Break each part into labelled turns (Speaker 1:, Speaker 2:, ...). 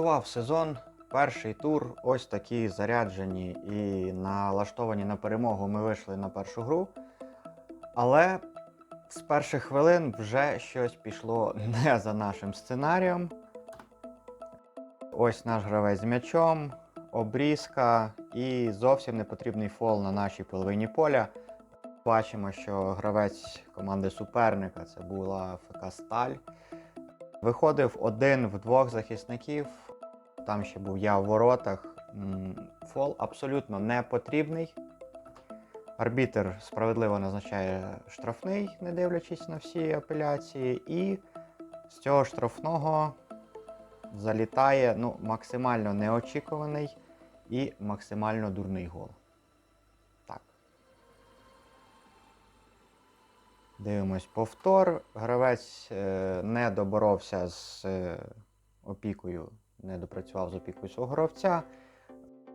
Speaker 1: Стартував сезон, перший тур, ось такі заряджені і налаштовані на перемогу. Ми вийшли на першу гру. Але з перших хвилин вже щось пішло не за нашим сценарієм. Ось наш гравець з м'ячом, обрізка і зовсім непотрібний фол на нашій половині поля. Бачимо, що гравець команди суперника це була ФК Сталь. Виходив один в двох захисників. Там ще був я в воротах. Фол абсолютно не потрібний. Арбітер справедливо назначає штрафний, не дивлячись на всі апеляції. І з цього штрафного залітає ну, максимально неочікуваний і максимально дурний гол. Дивимось повтор. Гравець е, не доборовся з е, опікою, не допрацював з опікою свого гравця.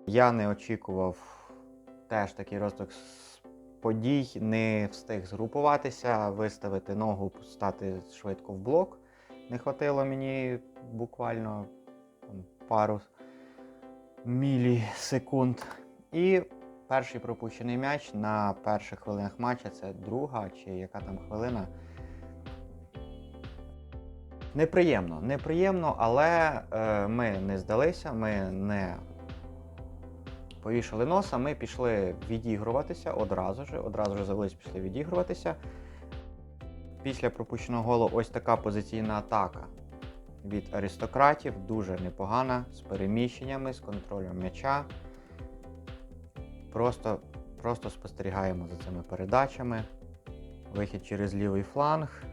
Speaker 1: Я не очікував теж такий розвиток подій, не встиг згрупуватися, виставити ногу, стати швидко в блок. Не хватило мені буквально там, пару мілісекунд. І перший пропущений м'яч на перших хвилинах матча це друга чи яка там хвилина. Неприємно, неприємно, але е, ми не здалися, ми не повішали носа, ми пішли відігруватися одразу ж, одразу ж завелись, пішли відігруватися. Після пропущеного голу ось така позиційна атака від аристократів, дуже непогана, з переміщеннями, з контролем м'яча. Просто, просто спостерігаємо за цими передачами. Вихід через лівий фланг.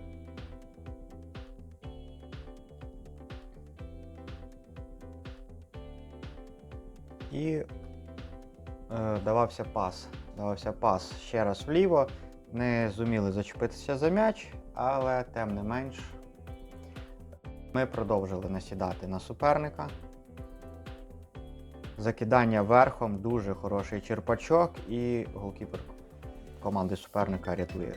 Speaker 1: І е, давався пас. Давався пас ще раз вліво. Не зуміли зачепитися за м'яч, але тим не менш ми продовжили насідати на суперника. Закидання верхом, дуже хороший черпачок, і голкіпер команди суперника рятує.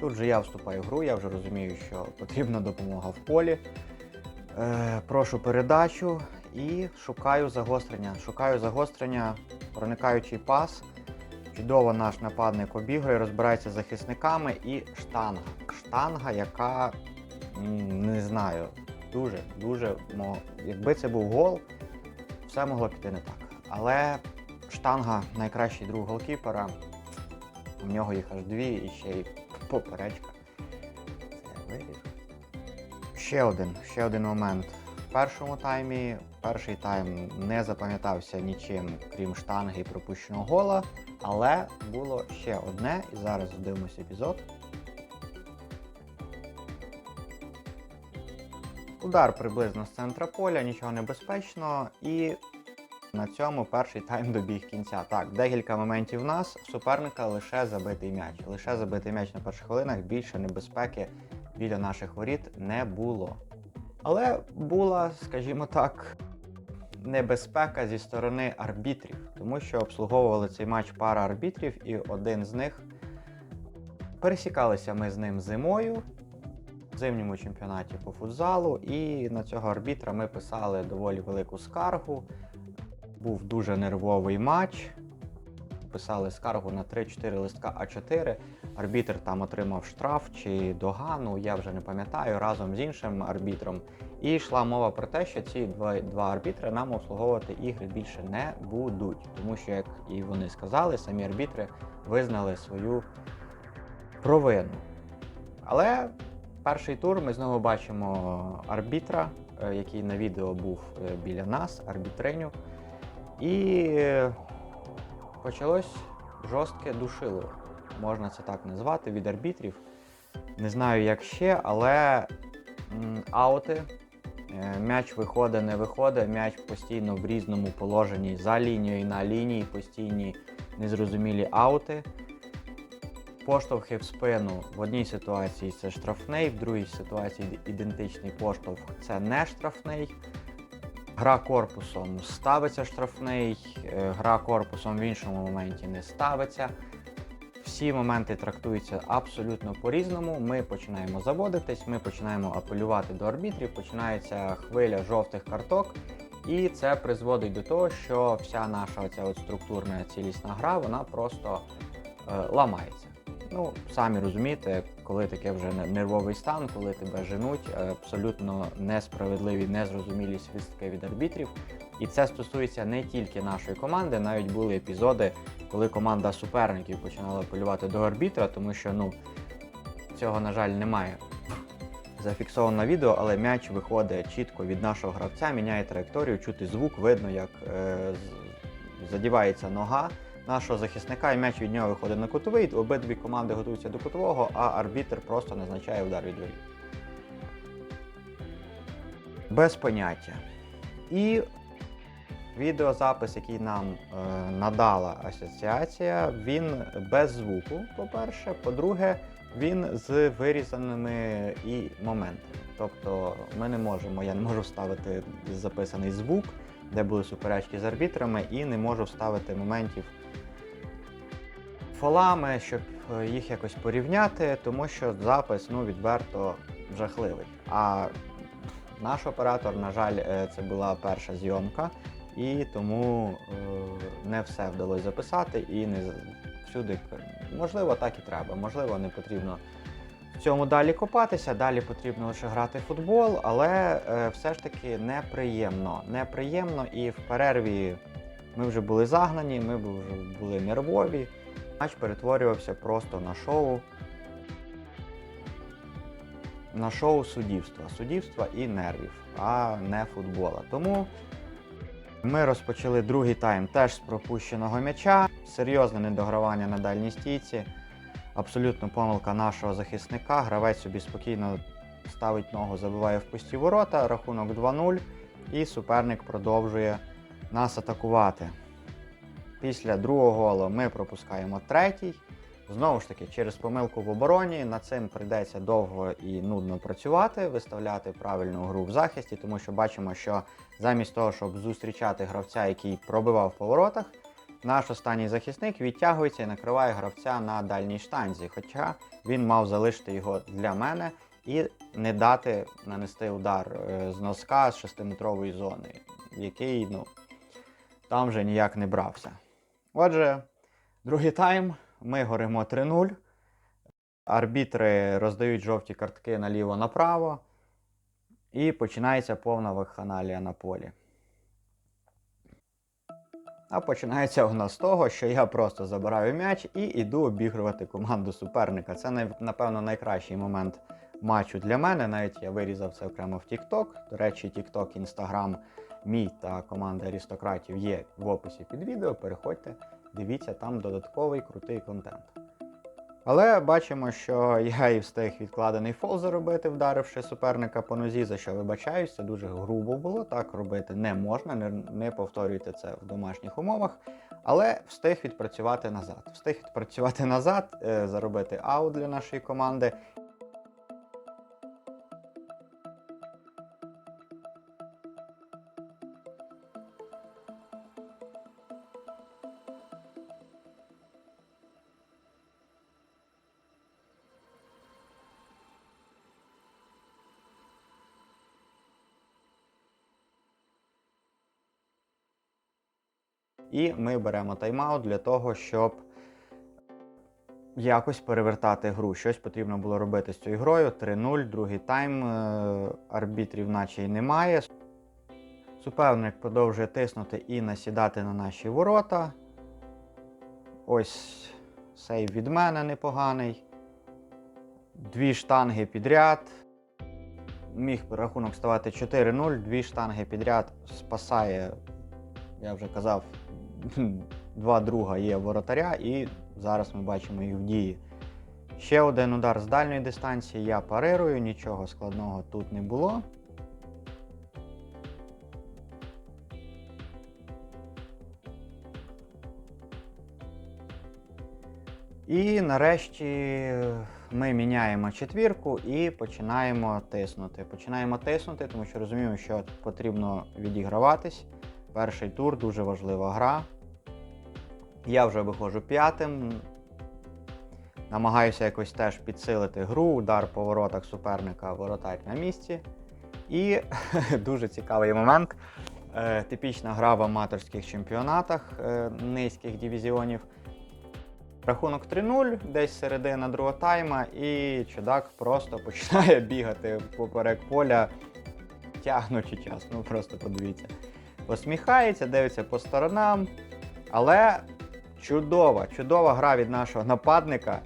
Speaker 1: Тут же я вступаю в гру, я вже розумію, що потрібна допомога в полі. Е, прошу передачу і шукаю загострення. Шукаю загострення, проникаючий пас. Чудово наш нападник обігрує, розбирається з захисниками і штанга. Штанга, яка не знаю, дуже, дуже мо- якби це був гол, все могло піти не так. Але штанга найкращий друг голкіпера. У нього їх аж дві і ще й поперечка. Це виріж. Ще один, ще один момент. В першому таймі перший тайм не запам'ятався нічим, крім штанги і пропущеного гола. Але було ще одне, і зараз дивимося епізод. Удар приблизно з центра поля, нічого небезпечно, і на цьому перший тайм добіг кінця. Так, декілька моментів в нас, в суперника лише забитий м'яч. Лише забитий м'яч на перших хвилинах, більше небезпеки біля наших воріт не було. Але була, скажімо так, небезпека зі сторони арбітрів, тому що обслуговували цей матч пара арбітрів, і один з них пересікалися ми з ним зимою зимньому чемпіонаті по футзалу, і на цього арбітра ми писали доволі велику скаргу. Був дуже нервовий матч. Писали скаргу на 3-4 листка А4. Арбітр там отримав штраф чи догану, я вже не пам'ятаю, разом з іншим арбітром. І йшла мова про те, що ці два, два арбітри нам обслуговувати ігри більше не будуть. Тому що, як і вони сказали, самі арбітри визнали свою провину. Але перший тур ми знову бачимо арбітра, е, який на відео був е, біля нас, арбітриню. І почалось жорстке душило, можна це так назвати, від арбітрів. Не знаю, як ще, але аути. Е, М'яч виходить, не виходить, м'яч постійно в різному положенні за лінією на лінії, постійні незрозумілі аути. Поштовхи в спину в одній ситуації це штрафний, в другій ситуації ідентичний поштовх це не штрафний. Гра корпусом ставиться штрафний, е, гра корпусом в іншому моменті не ставиться. Всі моменти трактуються абсолютно по-різному. Ми починаємо заводитись, ми починаємо апелювати до арбітрів, починається хвиля жовтих карток, і це призводить до того, що вся наша оця от структурна цілісна гра вона просто е, ламається. Ну, самі розумієте, коли таке вже нервовий стан, коли тебе женуть, е, абсолютно несправедливі, незрозумілі свистки від арбітрів. І це стосується не тільки нашої команди, навіть були епізоди, коли команда суперників починала апелювати до арбітра, тому що ну цього, на жаль, немає зафіксовано відео, але м'яч виходить чітко від нашого гравця, міняє траєкторію, чути звук, видно, як е, задівається нога нашого захисника, і м'яч від нього виходить на кутовий. Обидві команди готуються до кутового, а арбітр просто назначає удар від воріт. Без поняття. І відеозапис, який нам е, надала асоціація, він без звуку, по-перше. По-друге, він з вирізаними і моментами. Тобто ми не можемо, я не можу вставити записаний звук, де були суперечки з арбітрами, і не можу вставити моментів фолами, щоб е, їх якось порівняти, тому що запис ну, відверто жахливий. А наш оператор, на жаль, е, це була перша зйомка, і тому е, не все вдалося записати і не всюди. Можливо, так і треба. Можливо, не потрібно в цьому далі копатися, далі потрібно лише грати в футбол, але все ж таки неприємно. Неприємно і в перерві ми вже були загнані, ми вже були нервові. Матч перетворювався просто на шоу. На шоу суддівства. Суддівства і нервів, а не футбола. Тому ми розпочали другий тайм теж з пропущеного м'яча. Серйозне недогравання на дальній стійці. Абсолютно помилка нашого захисника. Гравець собі спокійно ставить ногу, забиває в пусті ворота, рахунок 2-0, і суперник продовжує нас атакувати. Після другого голу ми пропускаємо третій. Знову ж таки, через помилку в обороні над цим прийдеться довго і нудно працювати, виставляти правильну гру в захисті, тому що бачимо, що замість того, щоб зустрічати гравця, який пробивав по воротах, наш останній захисник відтягується і накриває гравця на дальній штанзі. Хоча він мав залишити його для мене і не дати нанести удар е, з носка з 6-метрової зони, який ну, там вже ніяк не брався. Отже, другий тайм. Ми горимо 3-0. Арбітри роздають жовті картки наліво-направо. І починається повна вакханалія на полі. А починається вона з того, що я просто забираю м'яч і йду обігрувати команду суперника. Це напевно найкращий момент матчу для мене. Навіть я вирізав це окремо в TikTok. До речі, TikTok, Instagram мій та команда аристократів є в описі під відео. Переходьте, дивіться там додатковий крутий контент. Але бачимо, що я і встиг відкладений фол заробити, вдаривши суперника по нозі, за що вибачаюсь, це дуже грубо було. Так робити не можна, не, не повторюйте це в домашніх умовах. Але встиг відпрацювати назад. Встиг відпрацювати назад, е, заробити аут для нашої команди. І ми беремо тайм-аут для того, щоб якось перевертати гру. Щось потрібно було робити з цією грою. 3-0, другий тайм. е, Арбітрів наче й немає. Суперник продовжує тиснути і насідати на наші ворота. Ось сейв від мене непоганий. Дві штанги підряд. Міг рахунок ставати 4-0, дві штанги підряд спасає, я вже казав, два друга є воротаря, і зараз ми бачимо їх в дії. Ще один удар з дальньої дистанції. Я парирую, нічого складного тут не було. І нарешті ми міняємо четвірку і починаємо тиснути. Починаємо тиснути, тому що розуміємо, що потрібно відіграватись. Перший тур дуже важлива гра. Я вже виходжу п'ятим. Намагаюся якось теж підсилити гру, удар по воротах суперника, воротар на місці. І дуже цікавий момент. Е, Типічна гра в аматорських чемпіонатах е, низьких дивізіонів. Рахунок 3-0, десь середина другого тайма, і чудак просто починає бігати поперек поля, тягнучи час. Ну просто подивіться. Посміхається, дивиться по сторонам. Але чудова, чудова гра від нашого нападника.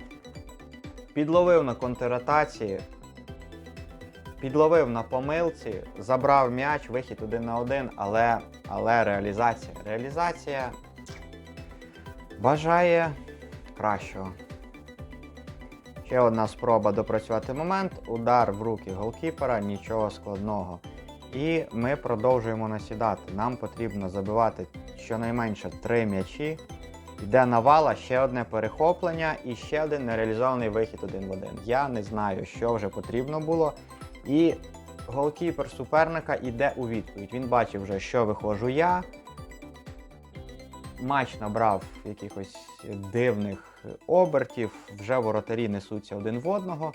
Speaker 1: Підловив на контратації, підловив на помилці, забрав м'яч, вихід один на один, але, але реалізація. Реалізація бажає кращого. Ще одна спроба допрацювати момент. Удар в руки голкіпера, нічого складного. І ми продовжуємо насідати. Нам потрібно забивати щонайменше три м'ячі. Йде навала, ще одне перехоплення і ще один нереалізований вихід один в один. Я не знаю, що вже потрібно було. І голкіпер суперника йде у відповідь. Він бачив вже, що виходжу я. Матч набрав якихось дивних обертів, вже воротарі несуться один в одного.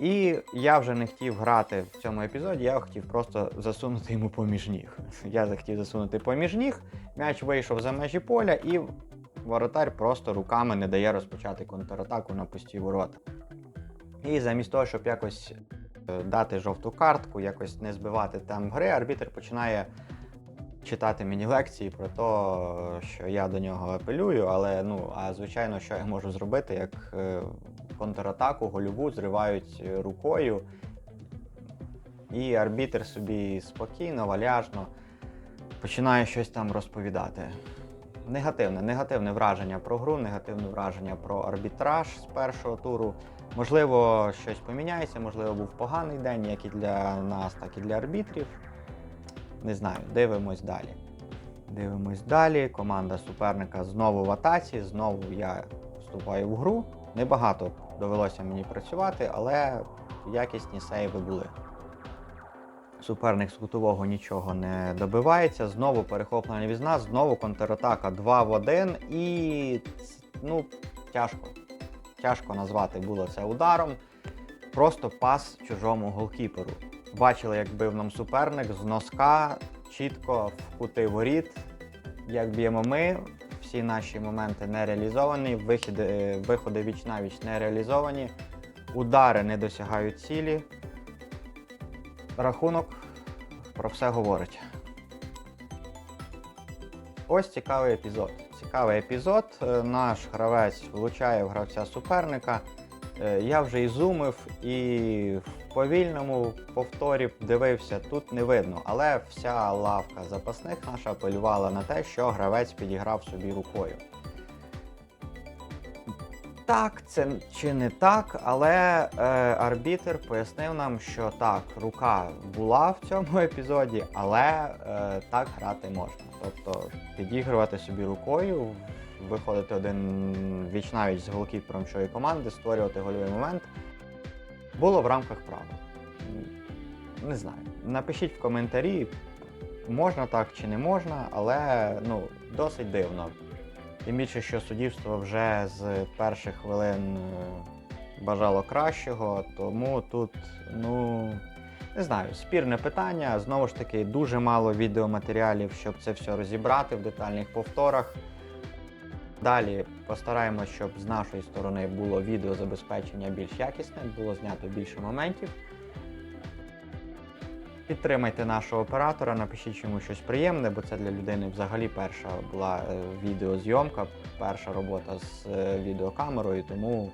Speaker 1: І я вже не хотів грати в цьому епізоді, я хотів просто засунути йому поміж ніг. Я захотів засунути поміж ніг, м'яч вийшов за межі поля, і воротар просто руками не дає розпочати контратаку на пусті ворота. І замість того, щоб якось е, дати жовту картку, якось не збивати темп гри, арбітр починає читати мені лекції про те, що я до нього апелюю, але ну, а звичайно, що я можу зробити, як е, контратаку гольову зривають е, рукою. І арбітр собі спокійно, валяжно починає щось там розповідати. Негативне, негативне враження про гру, негативне враження про арбітраж з першого туру. Можливо, щось поміняється, можливо, був поганий день, як і для нас, так і для арбітрів. Не знаю, дивимось далі. Дивимось далі. Команда суперника знову в атаці, знову я вступаю в гру. Небагато довелося мені працювати, але якісні сейви були. Суперник з кутового нічого не добивається. Знову перехоплення візна, знову контратака 2 в 1. І ну, тяжко. Тяжко назвати було це ударом. Просто пас чужому голкіперу. Бачили, як бив нам суперник з носка, чітко в кути воріт. Як б'ємо ми, всі наші моменти не реалізовані, вихіди, виходи віч навіч не реалізовані, удари не досягають цілі. Рахунок про все говорить. Ось цікавий епізод. Цікавий епізод. Е, Наш гравець влучає в гравця суперника. Е, Я вже і зумив, і повільному повторі дивився, тут не видно. Але вся лавка запасних наша апелювала на те, що гравець підіграв собі рукою. Так, це чи не так, але е, арбітр пояснив нам, що так, рука була в цьому епізоді, але е, так грати можна. Тобто підігрувати собі рукою, виходити один віч-навіч з голкіпером іншої команди, створювати гольовий момент. Було в рамках правил. Не знаю. Напишіть в коментарі, можна так чи не можна, але ну, досить дивно. Тим більше, що суддівство вже з перших хвилин е, бажало кращого, тому тут, ну, не знаю, спірне питання. Знову ж таки, дуже мало відеоматеріалів, щоб це все розібрати в детальних повторах. Далі постараємось, щоб з нашої сторони було відеозабезпечення більш якісне, було знято більше моментів. Підтримайте нашого оператора, напишіть йому щось приємне, бо це для людини взагалі перша була е, відеозйомка, перша робота з е, відеокамерою, тому,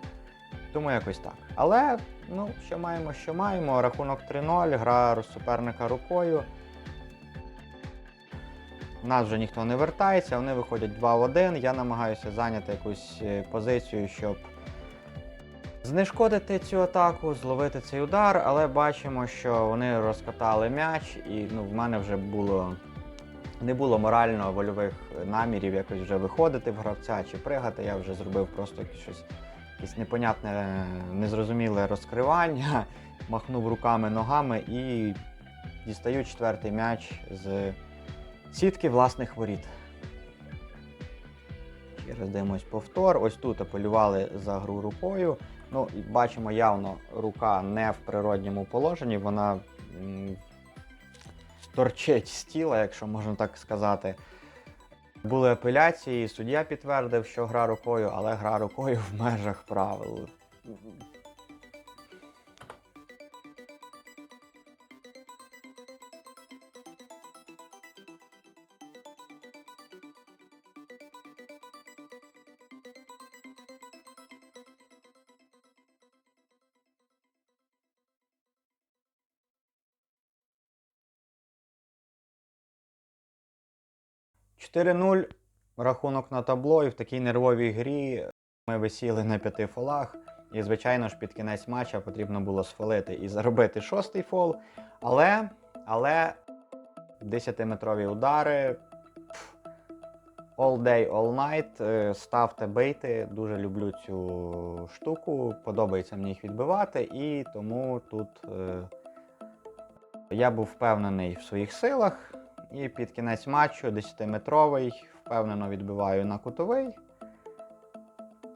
Speaker 1: тому якось так. Але ну, що маємо, що маємо. Рахунок 3-0, гра суперника рукою. Нас вже ніхто не вертається, вони виходять 2 в 1. Я намагаюся зайняти якусь е, позицію, щоб знешкодити цю атаку, зловити цей удар, але бачимо, що вони розкатали м'яч, і ну, в мене вже було не було морально вольових намірів якось вже виходити в гравця чи пригати. Я вже зробив просто щось, якесь непонятне, незрозуміле розкривання, махнув руками, ногами і дістаю четвертий м'яч з сітки власних воріт. Ще раз дивимось повтор. Ось тут апелювали за гру рукою. Ну, бачимо явно, рука не в природньому положенні, вона торчить з тіла, якщо можна так сказати. Були апеляції, суддя підтвердив, що гра рукою, але гра рукою в межах правил. – 4-0 рахунок на табло, і в такій нервовій грі ми висіли на п'яти фолах. І, звичайно ж, під кінець матча потрібно було сфолити і заробити шостий фол. Але, але 10-метрові удари. All day, all night. е, Ставте бейти. Дуже люблю цю штуку. Подобається мені їх відбивати, і тому тут е, я був впевнений в своїх силах. І під кінець матчу 10-метровий впевнено відбиваю на кутовий.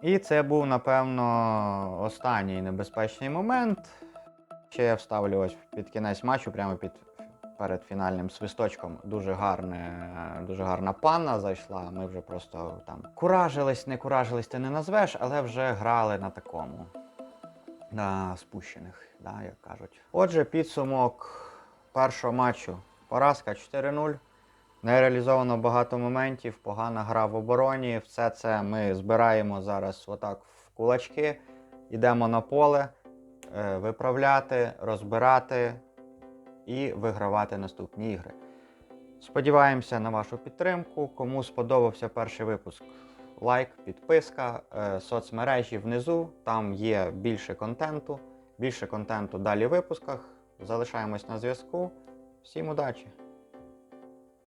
Speaker 1: І це був, напевно, останній небезпечний момент. Ще я вставлю ось під кінець матчу, прямо під перед фінальним свисточком. Дуже гарне, дуже гарна панна зайшла. Ми вже просто там куражились, не куражились, ти не назвеш, але вже грали на такому. На спущених, да, як кажуть. Отже, підсумок першого матчу. Поразка 4-0. Не реалізовано багато моментів, погана гра в обороні. Все це ми збираємо зараз отак в кулачки, йдемо на поле, е, виправляти, розбирати і вигравати наступні ігри. Сподіваємося на вашу підтримку. Кому сподобався перший випуск, лайк, підписка, е, соцмережі внизу. Там є більше контенту. Більше контенту далі в випусках. Залишаємось на зв'язку. Всім удачі!